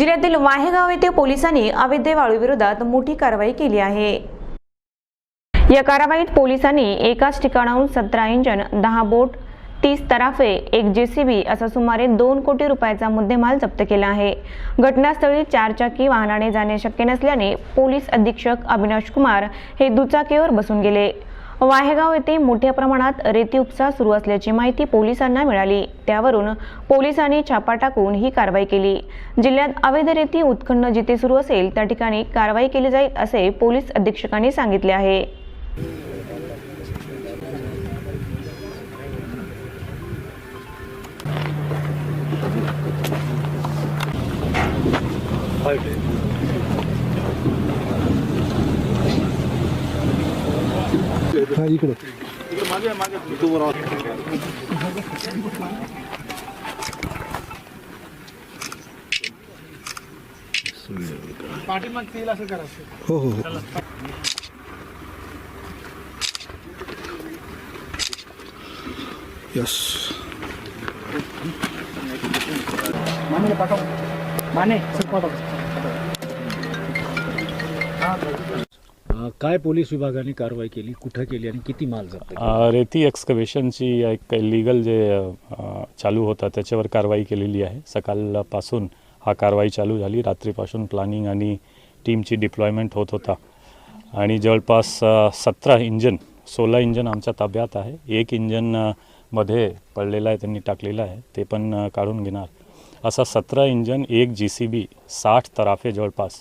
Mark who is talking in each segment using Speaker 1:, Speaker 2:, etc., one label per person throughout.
Speaker 1: जिल्ह्यातील वाहेगाव येथे पोलिसांनी अवैध वाळूविरोधात मोठी कारवाई केली आहे. या कारवाईत पोलिसांनी एकाच ठिकाणाहून सतरा इंजन दहा बोट तीस तराफे एक जेसीबी असा सुमारे दोन कोटी रुपयाचा मुद्देमाल जप्त केला आहे. घटनास्थळी चारचाकी वाहनाने जाणे शक्य नसल्याने पोलीस अधीक्षक अविनाश कुमार हे दुचाकीवर बसून गेले. वाहेगाव येथे मोठ्या प्रमाणात रेती उपसा सुरू असल्याची माहिती पोलिसांना मिळाली. त्यावरून पोलिसांनी छापा टाकून ही कारवाई केली. जिल्ह्यात अवैध रेती उत्खनन जिथे सुरू असेल त्या ठिकाणी कारवाई केली जाईल असे पोलीस अधीक्षकांनी सांगितले आहे.
Speaker 2: हा इकडे.
Speaker 3: पाठीमाग
Speaker 2: हो हो हो. यस
Speaker 3: माने पाठव. माने. सर पाठव.
Speaker 4: काय पोलीस विभागाने कारवाई केली कुठं केली आणि किती माल जप्त केला?
Speaker 5: अ, रेती एक्सकवेशनची एक लिगल जे अ, चालू होता त्याच्यावर कारवाई केलेली आहे. सकाळपासून हा कारवाई चालू झाली. रात्रीपासून प्लॅनिंग आणि टीमची डिप्लॉयमेंट होत होता. आणि जवळपास सतरा इंजन सोळा इंजन आमच्या ताब्यात आहे. एक इंजन अ, मध्ये पडलेला आहे त्यांनी टाकलेला आहे. ते पण अ, काढून घेणार. असा सतरा इंजन एक जी सी बी साठ तराफे जवळपास.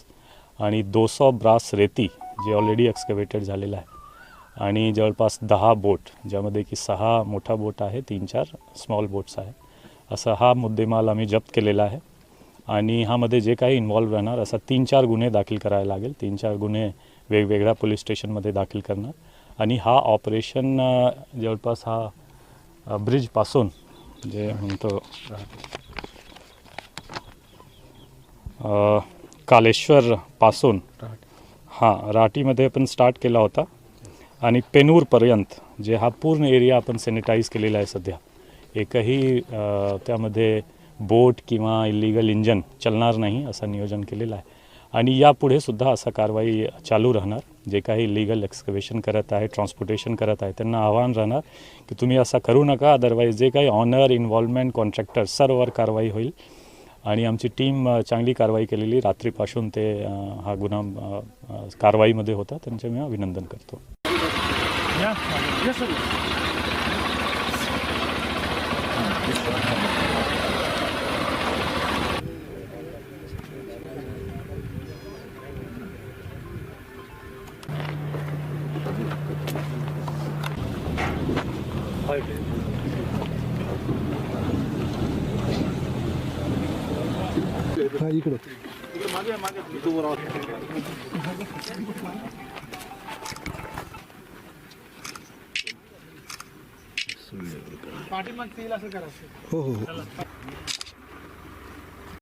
Speaker 5: आणि दोसो ब्रास रेती जे ऑलरेडी एक्सकवेटेड झालेलं आहे. आणि जवळपास दहा बोट ज्यामध्ये की सहा मोठा बोट आहे तीन चार स्मॉल बोट्स आहे. असा हा मुद्देमाल आम्ही जप्त केलेला आहे. आणि ह्यामध्ये जे काही इन्व्हॉल्व राहणार असा तीन चार गुन्हे दाखल करायला लागेल. तीन चार गुन्हे वेगवेगळ्या पोलीस स्टेशनमध्ये दाखल करणार. आणि हा ऑपरेशन जवळपास हा ब्रिजपासून जे म्हणतो कालेश्वरपासून हां राटीमध्ये आपण स्टार्ट केला होता. आणि पेनूरपर्यंत जे हा पूर्ण एरिया आपण सॅनिटाईज केलेला आहे सध्या एकही त्यामध्ये बोट किंवा इलिगल इंजन चालणार नाही असं नियोजन केलेलं आहे. आणि यापुढे सुद्धा असा कारवाई चालू राहणार. जे काही इलिगल एक्सकवेशन करत आहे ट्रान्सपोर्टेशन करत आहे त्यांना आव्हान राहणार की तुम्ही असा करू नका. अदरवाईज जे काही ऑनर इन्व्हॉल्वमेंट कॉन्ट्रॅक्टर सर्ववर कारवाई होईल. आणि आमची टीम चांगली कारवाई केलेली. रात्रीपासून ते हा गुन्हा कारवाईमध्ये होता. त्यांचे मी अभिनंदन करतो.
Speaker 3: Thank you.
Speaker 2: हा इकडे. हो हो हो.